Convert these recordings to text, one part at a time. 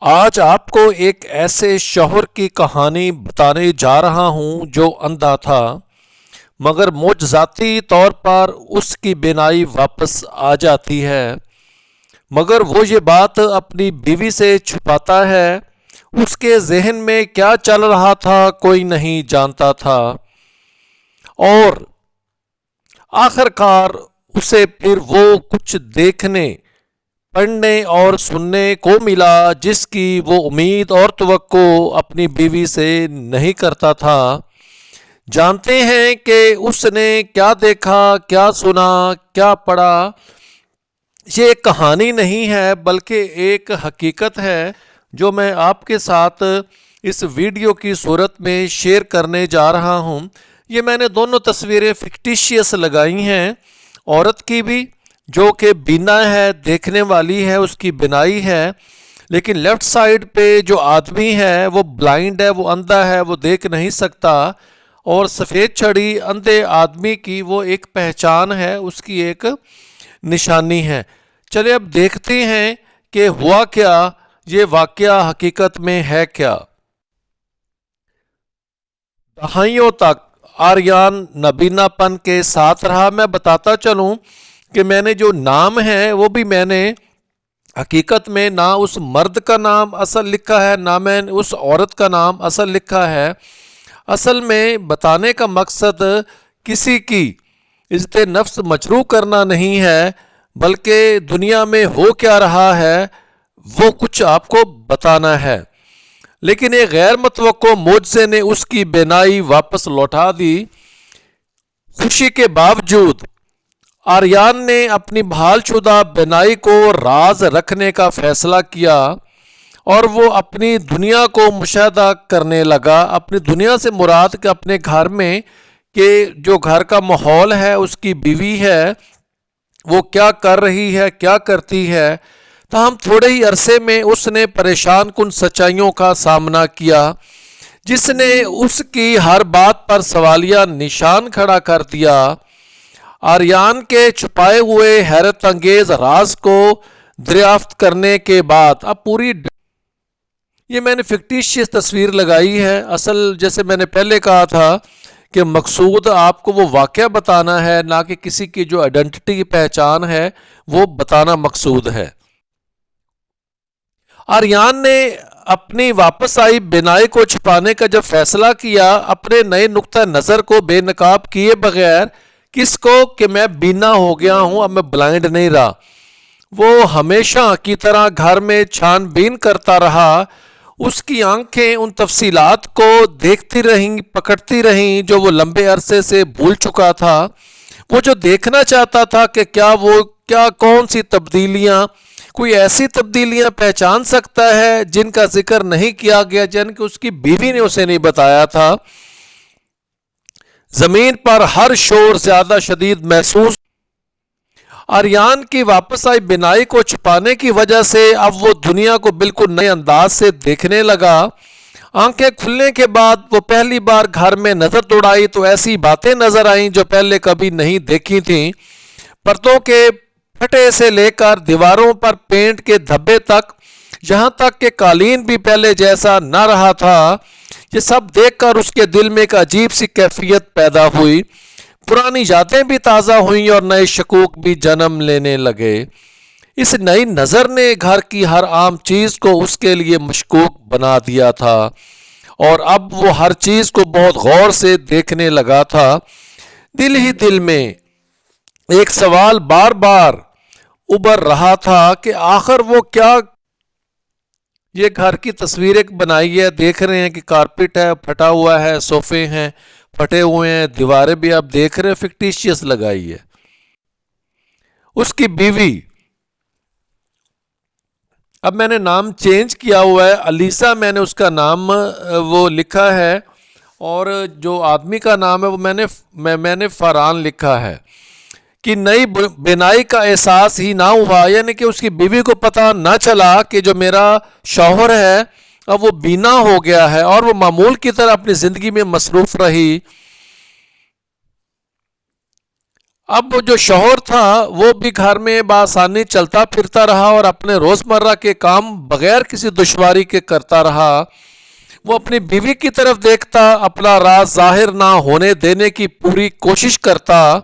آج آپ کو ایک ایسے شوہر کی کہانی بتانے جا رہا ہوں جو اندھا تھا، مگر مجھاتی طور پر اس کی بینائی واپس آ جاتی ہے۔ مگر وہ یہ بات اپنی بیوی سے چھپاتا ہے، اس کے ذہن میں کیا چل رہا تھا کوئی نہیں جانتا تھا۔ اور آخر کار اسے پھر وہ کچھ دیکھنے پڑھنے اور سننے کو ملا جس کی وہ امید اور توقع اپنی بیوی سے نہیں کرتا تھا۔ جانتے ہیں کہ اس نے کیا دیکھا، کیا سنا، کیا پڑھا۔ یہ ایک کہانی نہیں ہے، بلکہ ایک حقیقت ہے جو میں آپ کے ساتھ اس ویڈیو کی صورت میں شیئر کرنے جا رہا ہوں۔ یہ میں نے دونوں تصویریں فکٹیشیس لگائی ہیں، عورت کی بھی جو کہ بینا ہے، دیکھنے والی ہے، اس کی بنائی ہے۔ لیکن لیفٹ سائڈ پہ جو آدمی ہے، وہ بلائنڈ ہے، وہ اندھا ہے، وہ دیکھ نہیں سکتا۔ اور سفید چھڑی اندھے آدمی کی وہ ایک پہچان ہے، اس کی ایک نشانی ہے۔ چلے، اب دیکھتے ہیں کہ ہوا کیا، یہ واقعہ حقیقت میں ہے کیا۔ دہائیوں تک، آریان نبینا پن کے ساتھ رہا۔ میں بتاتا چلوں کہ میں نے جو نام ہے وہ بھی میں نے حقیقت میں نہ اس مرد کا نام اصل لکھا ہے، نہ میں اس عورت کا نام اصل لکھا ہے۔ اصل میں بتانے کا مقصد کسی کی عزت نفس مجروح کرنا نہیں ہے، بلکہ دنیا میں ہو کیا رہا ہے وہ کچھ آپ کو بتانا ہے۔ لیکن ایک غیر متوقع موجے نے اس کی بینائی واپس لوٹا دی۔ خوشی کے باوجود آریان نے اپنی بحال شدہ بینائی کو راز رکھنے کا فیصلہ کیا اور وہ اپنی دنیا کو مشاہدہ کرنے لگا۔ اپنی دنیا سے مراد کہ اپنے گھر میں کہ جو گھر کا ماحول ہے، اس کی بیوی ہے، وہ کیا کر رہی ہے، کیا کرتی ہے۔ تاہم تھوڑے ہی عرصے میں اس نے پریشان کن سچائیوں کا سامنا کیا، جس نے اس کی ہر بات پر سوالیہ نشان کھڑا کر دیا۔ آریان کے چھپائے ہوئے حیرت انگیز راز کو دریافت کرنے کے بعد اب پوری یہ میں نے فکٹیشیس تصویر لگائی ہے اصل جیسے میں نے پہلے کہا تھا کہ مقصود آپ کو وہ واقعہ بتانا ہے، نہ کہ کسی کی جو آئیڈنٹی کی پہچان ہے، وہ بتانا مقصود ہے۔ آریان نے اپنی واپس آئی بینائی کو چھپانے کا جب فیصلہ کیا، اپنے نئے نقطہ نظر کو بے نقاب کیے بغیر کس کو کہ میں بینا ہو گیا ہوں، اب میں بلائنڈ نہیں رہا۔ وہ ہمیشہ کی طرح گھر میں چھان بین کرتا رہا۔ اس کی آنکھیں ان تفصیلات کو دیکھتی رہیں، پکڑتی رہیں، جو وہ لمبے عرصے سے بھول چکا تھا۔ وہ جو دیکھنا چاہتا تھا کہ کیا وہ، کیا کون سی تبدیلیاں، کوئی ایسی تبدیلیاں پہچان سکتا ہے جن کا ذکر نہیں کیا گیا، جن کہ اس کی بیوی نے اسے نہیں بتایا تھا۔ زمین پر ہر شور زیادہ شدید محسوس آریان کی واپس آئی بینائی کو چھپانے کی وجہ سے اب وہ دنیا کو بالکل نئے انداز سے دیکھنے لگا۔ آنکھیں کھلنے کے بعد وہ پہلی بار گھر میں نظر دوڑائی تو ایسی باتیں نظر آئیں جو پہلے کبھی نہیں دیکھی تھیں۔ پرتوں کے پھٹے سے لے کر دیواروں پر پینٹ کے دھبے تک، یہاں تک کہ قالین بھی پہلے جیسا نہ رہا تھا۔ یہ سب دیکھ کر اس کے دل میں ایک عجیب سی کیفیت پیدا ہوئی۔ پرانی یادیں بھی تازہ ہوئیں اور نئے شکوک بھی جنم لینے لگے۔ اس نئی نظر نے گھر کی ہر عام چیز کو اس کے لیے مشکوک بنا دیا تھا۔ اور اب وہ ہر چیز کو بہت غور سے دیکھنے لگا تھا۔ دل ہی دل میں ایک سوال بار بار ابھر رہا تھا کہ آخر وہ کیا یہ گھر کی تصویر ایک بنائی ہے، دیکھ رہے ہیں کہ کارپیٹ ہے، پھٹا ہوا ہے، صوفے ہیں، پھٹے ہوئے ہیں، دیواریں بھی آپ دیکھ رہے ہیں فکٹیشیس لگائی ہے۔ اس کی بیوی، اب میں نے نام چینج کیا ہوا ہے، علیسا میں نے اس کا نام وہ لکھا ہے اور جو آدمی کا نام ہے، وہ میں نے میں نے فران لکھا ہے۔ کہ نئی بینائی کا احساس ہی نہ ہوا یعنی کہ اس کی بیوی کو پتہ نہ چلا کہ جو میرا شوہر ہے، اب وہ بینا ہو گیا ہے اور وہ معمول کی طرح اپنی زندگی میں مصروف رہی۔ اب جو شوہر تھا، وہ بھی گھر میں بآسانی چلتا پھرتا رہا اور اپنے روزمرہ کے کام بغیر کسی دشواری کے کرتا رہا۔ وہ اپنی بیوی کی طرف دیکھتا، اپنا راز ظاہر نہ ہونے دینے کی پوری کوشش کرتا۔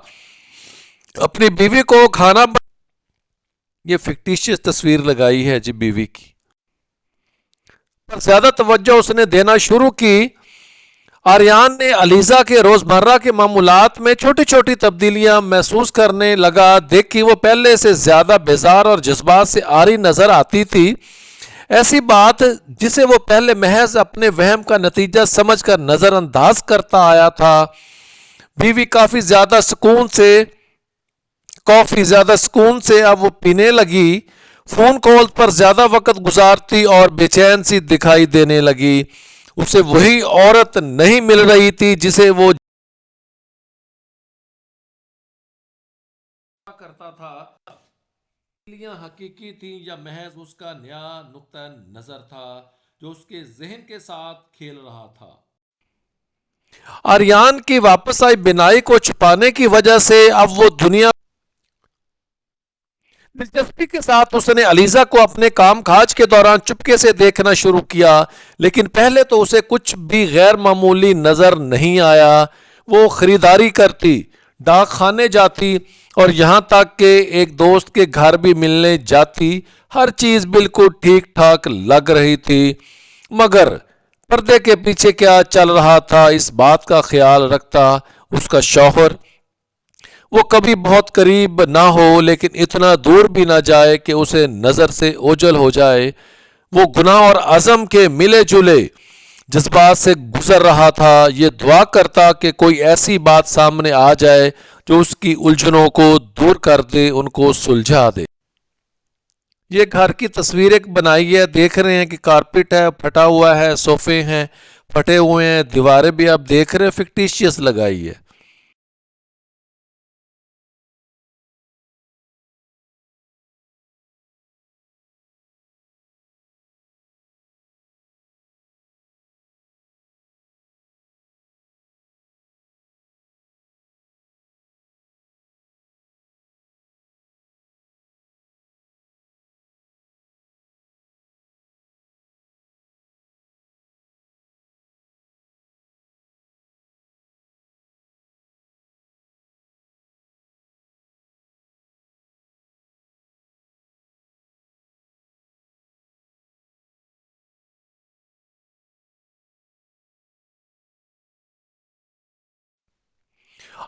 اپنی بیوی کو کھانا یہ فکٹیشیس تصویر لگائی ہے جی بیوی کی۔ پر زیادہ توجہ اس نے دینا شروع کی۔ آریان نے علیزہ کے روزمرہ کے معمولات میں چھوٹی چھوٹی تبدیلیاں محسوس کرنے لگا۔ دیکھی وہ پہلے سے زیادہ بیزار اور جذبات سے آری نظر آتی تھی۔ ایسی بات جسے وہ پہلے محض اپنے وہم کا نتیجہ سمجھ کر نظر انداز کرتا آیا تھا۔ بیوی کافی زیادہ سکون سے کافی زیادہ سکون سے اب وہ پینے لگی۔ فون کال پر زیادہ وقت گزارتی اور بے چین سی دکھائی دینے لگی۔ اسے وہی عورت نہیں مل رہی تھی جسے وہ کرتا تھا۔ حقیقی تھی یا محض اس کا نیا نقطہ نظر تھا جو اس کے ذہن کے ساتھ کھیل رہا تھا۔ آریان کی واپس آئی بینائی کو چھپانے کی وجہ سے اب وہ دنیا دلچسپی کے ساتھ اس نے علیزہ کو اپنے کام کاج کے دوران چپکے سے دیکھنا شروع کیا، لیکن پہلے تو اسے کچھ بھی غیر معمولی نظر نہیں آیا۔ وہ خریداری کرتی، ڈاک خانے جاتی اور یہاں تک کہ ایک دوست کے گھر بھی ملنے جاتی۔ ہر چیز بالکل ٹھیک ٹھاک لگ رہی تھی۔ مگر پردے کے پیچھے کیا چل رہا تھا، اس بات کا خیال رکھتا اس کا شوہر۔ وہ کبھی بہت قریب نہ ہو لیکن اتنا دور بھی نہ جائے کہ اسے نظر سے اوجل ہو جائے۔ وہ گناہ اور عزم کے ملے جلے۔ جذبات سے گزر رہا تھا، یہ دعا کرتا کہ کوئی ایسی بات سامنے آ جائے جو اس کی الجھنوں کو دور کر دے، ان کو سلجھا دے۔ یہ گھر کی تصویر ایک بنائی ہے۔ دیکھ رہے ہیں کہ کارپٹ ہے، پھٹا ہوا ہے، صوفے ہیں، پھٹے ہوئے ہیں، دیواریں بھی آپ دیکھ رہے ہیں فکٹیشیس لگائی ہے۔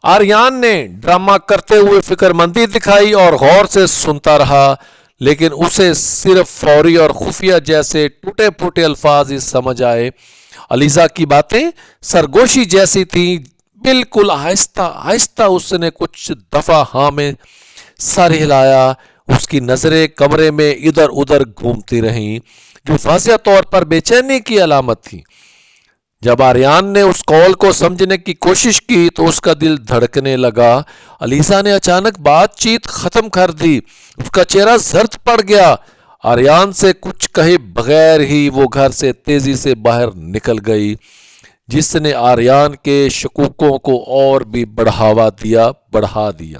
آریان نے ڈرامہ کرتے ہوئے فکر مندی دکھائی اور غور سے سنتا رہا، لیکن اسے صرف فوری اور خفیہ جیسے ٹوٹے پھوٹے الفاظ ہی سمجھ آئے۔ علیزہ کی باتیں سرگوشی جیسی تھی بالکل آہستہ آہستہ اس نے کچھ دفعہ ہاں میں سر ہلایا۔ اس کی نظریں کمرے میں ادھر ادھر گھومتی رہیں، جو واضح طور پر بے چینی کی علامت تھی جب آریان نے اس کال کو سمجھنے کی کوشش کی تو اس کا دل دھڑکنے لگا۔ علیسا نے اچانک بات چیت ختم کر دی۔ اس کا چہرہ زرد پڑ گیا۔ آریان سے کچھ کہے بغیر ہی وہ گھر سے تیزی سے باہر نکل گئی، جس نے آریان کے شکوکوں کو اور بھی بڑھاوا دیا، بڑھا دیا۔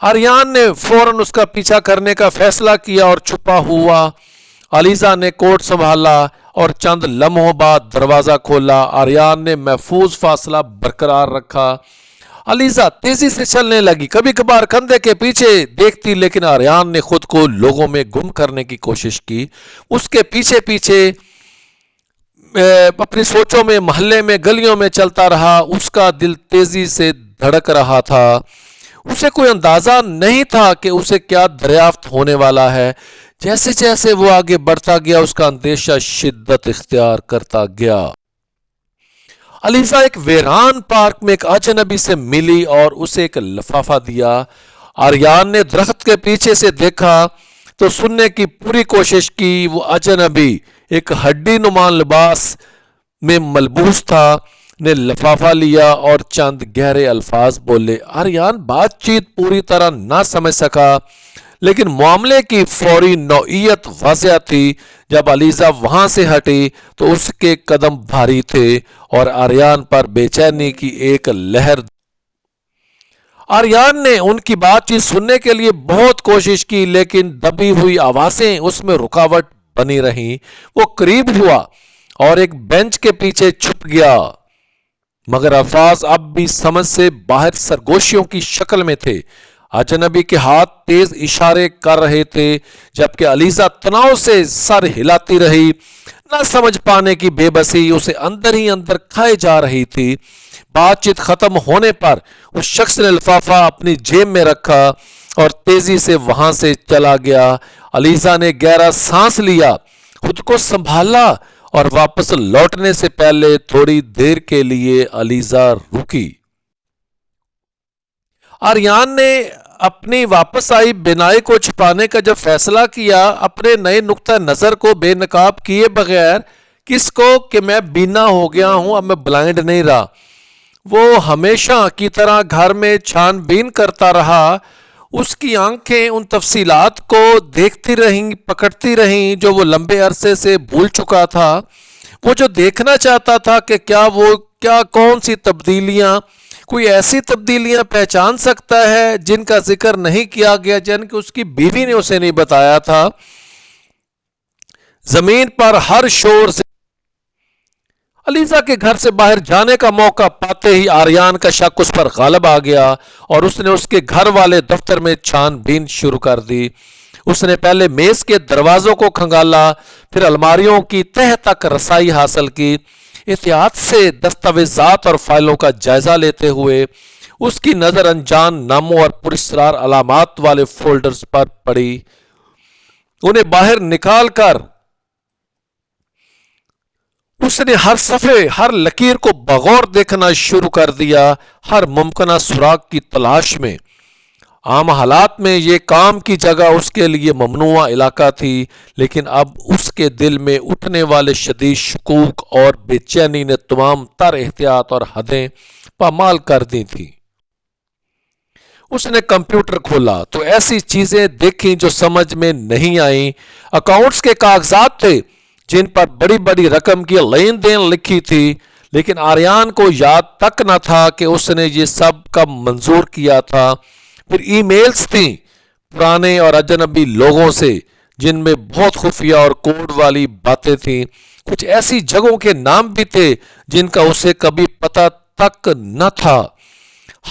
آریان نے فوراً اس کا پیچھا کرنے کا فیصلہ کیا اور چھپا ہوا علیزہ نے کوٹ سنبھالا اور چند لمحوں بعد دروازہ کھولا، آریان نے محفوظ فاصلہ برقرار رکھا۔ علیزہ تیزی سے چلنے لگی۔ کبھی کبھار کندھے کے پیچھے دیکھتی، لیکن آریان نے خود کو لوگوں میں گم کرنے کی کوشش کی۔ اس کے پیچھے پیچھے اپنی سوچوں میں، محلے میں، گلیوں میں چلتا رہا۔ اس کا دل تیزی سے دھڑک رہا تھا۔ اسے کوئی اندازہ نہیں تھا کہ اسے کیا دریافت ہونے والا ہے۔ جیسے جیسے وہ آگے بڑھتا گیا، اس کا اندیشہ شدت اختیار کرتا گیا۔ علیفہ ایک ویران پارک میں ایک اجنبی سے ملی اور اسے ایک لفافہ دیا۔ آریان نے درخت کے پیچھے سے دیکھا تو سننے کی پوری کوشش کی، وہ اجنبی ایک ہڈی نمان لباس میں ملبوس تھا، نے لفافہ لیا اور چند گہرے الفاظ بولے۔ آریان بات چیت پوری طرح نہ سمجھ سکا۔ لیکن معاملے کی فوری نوعیت واضح تھی۔ جب علیزہ وہاں سے ہٹی تو اس کے قدم بھاری تھے اور آریان پر بے چینی کی ایک لہر۔ آریان نے ان کی بات چیت سننے کے لیے بہت کوشش کی، لیکن دبی ہوئی آوازیں اس میں رکاوٹ بنی رہی وہ قریب ہوا اور ایک بینچ کے پیچھے چھپ گیا۔ مگر الفاظ اب بھی سمجھ سے باہر سرگوشیوں کی شکل میں تھے۔ اجنبی کے ہاتھ تیز اشارے کر رہے تھے، جبکہ علیزہ تناؤ سے سر ہلاتی رہی۔ نہ سمجھ پانے کی بے بسی اسے اندر ہی اندر کھائے جا رہی تھی۔ بات چیت ختم ہونے پر اس شخص نے لفافہ اپنی جیب میں رکھا اور تیزی سے وہاں سے چلا گیا۔ علیزہ نے گہرا سانس لیا، خود کو سنبھالا اور واپس لوٹنے سے پہلے تھوڑی دیر کے لیے علیزہ رکی۔ آریان نے اپنی واپس آئی بینائی کو چھپانے کا جب فیصلہ کیا، اپنے نئے نقطہ نظر کو بے نقاب کیے بغیر کس کو کہ میں بینا ہو گیا ہوں، اب میں بلائنڈ نہیں رہا۔ وہ ہمیشہ کی طرح گھر میں چھان بین کرتا رہا۔ اس کی آنکھیں ان تفصیلات کو دیکھتی رہیں، پکڑتی رہیں، جو وہ لمبے عرصے سے بھول چکا تھا۔ وہ جو دیکھنا چاہتا تھا کہ کیا وہ، کیا، کون سی تبدیلیاں کوئی ایسی تبدیلیاں پہچان سکتا ہے جن کا ذکر نہیں کیا گیا، جن کہ اس کی بیوی نے اسے نہیں بتایا تھا؟ زمین پر ہر شور سے علیزہ کے گھر سے باہر جانے کا موقع پاتے ہی آریان کا شک اس پر غالب آ گیا اور اس نے اس کے گھر والے دفتر میں چھان بین شروع کر دی۔ اس نے پہلے میز کے دروازوں کو کھنگالا، پھر الماریوں کی تہ تک رسائی حاصل کی۔ احتیاط سے دستاویزات اور فائلوں کا جائزہ لیتے ہوئے اس کی نظر انجان ناموں اور پرسرار علامات والے فولڈرز پر پڑی۔ انہیں باہر نکال کر اس نے ہر صفحے، ہر لکیر کو بغور دیکھنا شروع کر دیا، ہر ممکنہ سراغ کی تلاش میں۔ عام حالات میں یہ کام کی جگہ اس کے لیے ممنوع علاقہ تھی، لیکن اب اس کے دل میں اٹھنے والے شدید شکوک اور بے چینی نے تمام تر احتیاط اور حدیں پامال کر دی تھی اس نے کمپیوٹر کھولا، تو ایسی چیزیں دیکھیں جو سمجھ میں نہیں آئیں۔ اکاؤنٹس کے کاغذات تھے، جن پر بڑی بڑی رقم کی لین دین لکھی تھی، لیکن آریان کو یاد تک نہ تھا کہ اس نے یہ سب کا منظور کیا تھا۔ پھر ای میلز تھیں پرانے اور اجنبی لوگوں سے، جن میں بہت خفیہ اور کوڈ والی باتیں تھیں۔ کچھ ایسی جگہوں کے نام بھی تھے جن کا اسے کبھی پتہ تک نہ تھا۔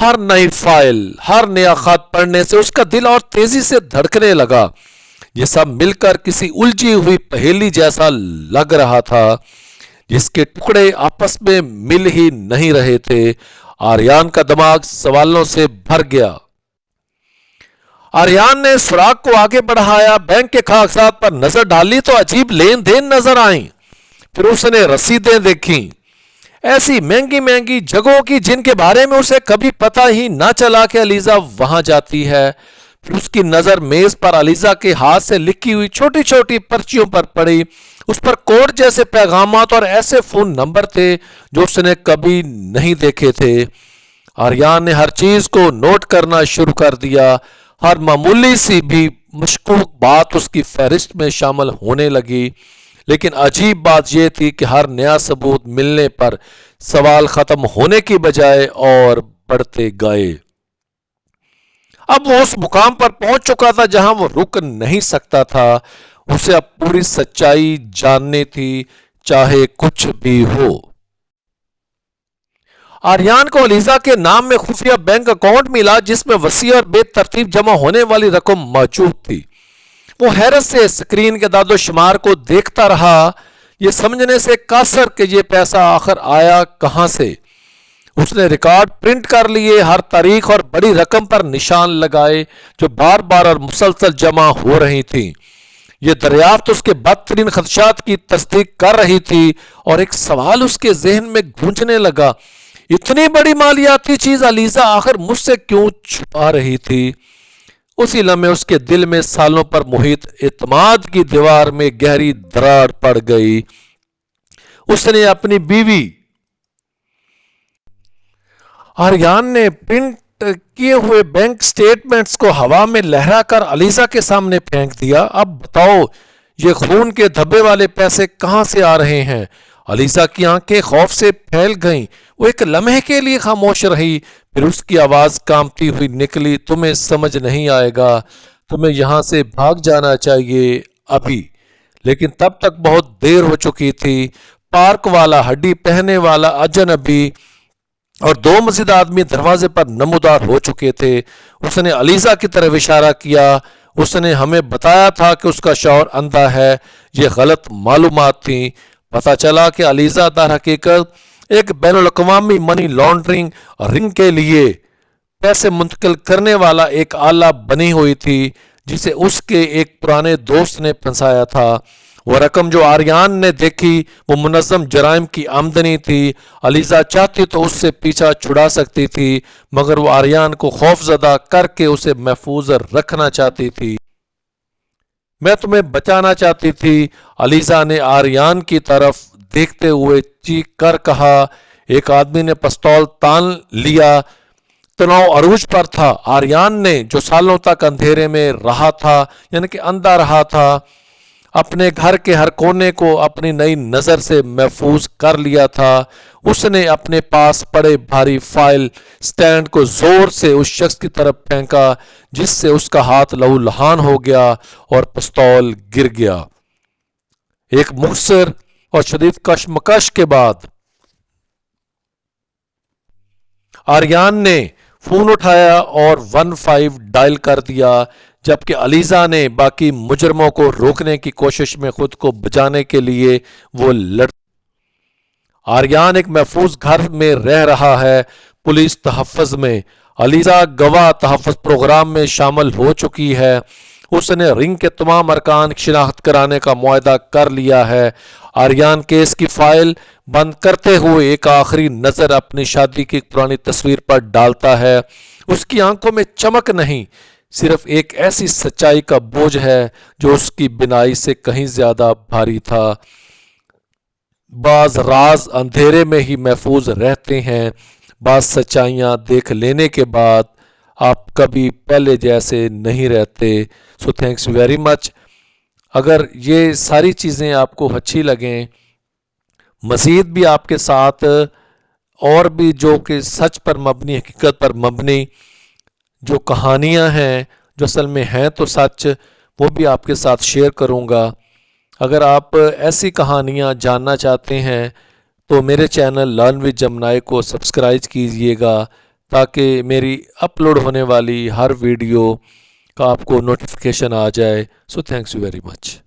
ہر نئی فائل، ہر نیا خط پڑھنے سے اس کا دل اور تیزی سے دھڑکنے لگا۔ یہ سب مل کر کسی الجھی ہوئی پہیلی جیسا لگ رہا تھا، جس کے ٹکڑے آپس میں مل ہی نہیں رہے تھے۔ آریان کا دماغ سوالوں سے بھر گیا۔ آریان نے سراغ کو آگے بڑھایا، بینک کے کاغذات پر نظر ڈالی تو عجیب لین دین نظر آئیں۔ پھر اس نے رسیدیں دیکھی ایسی مہنگی مہنگی جگہوں کی جن کے بارے میں اسے کبھی پتا ہی نہ چلا کہ علیزہ وہاں جاتی ہے۔ پھر اس کی نظر میز پر علیزہ کے ہاتھ سے لکھی ہوئی چھوٹی چھوٹی پرچیوں پر پڑی۔ اس پر کوڈ جیسے پیغامات اور ایسے فون نمبر تھے جو اس نے کبھی نہیں دیکھے تھے۔ آریان نے ہر چیز کو نوٹ کرنا شروع کر دیا۔ ہر معمولی سی بھی مشکوک بات اس کی فہرست میں شامل ہونے لگی۔ لیکن عجیب بات یہ تھی کہ ہر نیا ثبوت ملنے پر سوال ختم ہونے کی بجائے اور بڑھتے گئے۔ اب وہ اس مقام پر پہنچ چکا تھا جہاں وہ رک نہیں سکتا تھا۔ اسے اب پوری سچائی جاننے تھی، چاہے کچھ بھی ہو۔ آریان کو علیزہ کے نام میں خفیہ بینک اکاؤنٹ ملا جس میں وسیع اور بے ترتیب جمع ہونے والی رقم موجود تھی۔ وہ حیرت سے سکرین کے داد و شمار کو دیکھتا رہا۔ یہ سمجھنے سے کاسر کہ یہ پیسہ آخر آیا کہاں سے۔ اس نے ریکارڈ پرنٹ کر لیے، ہر تاریخ اور بڑی رقم پر نشان لگائے جو بار بار اور مسلسل جمع ہو رہی تھی۔ یہ دریافت اس کے بدترین خدشات کی تصدیق کر رہی تھی اور ایک سوال اس کے ذہن میں گونجنے لگا۔ اتنی بڑی مالیاتی چیز علیزہ آخر مجھ سے کیوں چھپا رہی تھی؟ اسی لمحے اس کے دل میں سالوں پر محیط اعتماد کی دیوار میں گہری دراڑ پڑ گئی۔ اس نے اپنی بیوی آریان نے پرنٹ کیے ہوئے بینک سٹیٹمنٹس کو ہوا میں لہرا کر علیزہ کے سامنے پھینک دیا۔ اب بتاؤ، یہ خون کے دھبے والے پیسے کہاں سے آ رہے ہیں؟ علیزہ کی آنکھیں خوف سے پھیل گئیں۔ وہ ایک لمحے کے لیے خاموش رہی، پھر اس کی آواز کامتی ہوئی نکلی، تمہیں سمجھ نہیں آئے گا، تمہیں یہاں سے بھاگ جانا چاہیے ابھی۔ لیکن تب تک بہت دیر ہو چکی تھی۔ پارک والا، ہڈی پہنے والا، اجنبی اور دو مزید آدمی دروازے پر نمودار ہو چکے تھے۔ اس نے علیزہ کی طرف اشارہ کیا۔ اس نے ہمیں بتایا تھا کہ اس کا شوہر اندھا ہے۔ یہ غلط معلومات تھیں۔ پتا چلا کہ علیزہ در حقیقت ایک بین الاقوامی منی لانڈرنگ رنگ کے لیے پیسے منتقل کرنے والا ایک آلہ بنی ہوئی تھی، جسے اس کے ایک پرانے دوست نے پھنسایا تھا۔ وہ رقم جو آریان نے دیکھی، وہ منظم جرائم کی آمدنی تھی۔ علیزہ چاہتی تو اس سے پیچھا چھڑا سکتی تھی، مگر وہ آریان کو خوف زدہ کر کے اسے محفوظ رکھنا چاہتی تھی۔ میں تمہیں بچانا چاہتی تھی۔ علیزہ نے آریان کی طرف دیکھتے ہوئے چیک کر کہا، ایک آدمی نے پستول تان لیا۔ تناؤ عروج پر تھا۔ آریان نے جو سالوں تک اندھیرے میں رہا تھا یعنی کہ اندھا رہا تھا، اپنے گھر کے ہر کونے کو اپنی نئی نظر سے محفوظ کر لیا تھا۔ اس نے اپنے پاس پڑے بھاری فائل سٹینڈ کو زور سے اس شخص کی طرف پھینکا، جس سے اس کا ہاتھ لہو لہان ہو گیا اور پستول گر گیا۔ ایک مخصر اور شدید کشمکش کے بعد، آریان نے فون اٹھایا اور ون فائیو ڈائل کر دیا، جبکہ علیزہ نے باقی مجرموں کو روکنے کی کوشش میں خود کو بچانے کے لیے وہ لڑ آریان ایک محفوظ گھر میں رہ رہا ہے۔ پولیس تحفظ میں۔ علیزہ گواہ تحفظ پروگرام میں شامل ہو چکی ہے۔ اس نے رنگ کے تمام ارکان شناخت کرانے کا معاہدہ کر لیا ہے۔ آریان کیس کی فائل بند کرتے ہوئے ایک آخری نظر اپنی شادی کی پرانی تصویر پر ڈالتا ہے۔ اس کی آنکھوں میں چمک نہیں، صرف ایک ایسی سچائی کا بوجھ ہے جو اس کی بنائی سے کہیں زیادہ بھاری تھا۔ بعض راز اندھیرے میں ہی محفوظ رہتے ہیں، بعض سچائیاں دیکھ لینے کے بعد آپ کبھی پہلے جیسے نہیں رہتے۔ سو تھینکس ویری مچ اگر یہ ساری چیزیں آپ کو اچھی لگیں، مزید بھی آپ کے ساتھ، اور بھی جو کہ سچ پر مبنی، حقیقت پر مبنی جو کہانیاں ہیں، جو اصل میں ہیں تو سچ، وہ بھی آپ کے ساتھ شیئر کروں گا۔ اگر آپ ایسی کہانیاں جاننا چاہتے ہیں، تو میرے چینل لرن وتھ جمنائے کو سبسکرائب کیجیے گا تاکہ میری اپلوڈ ہونے والی ہر ویڈیو کا آپ کو نوٹیفیکیشن آ جائے۔ So thanks you very much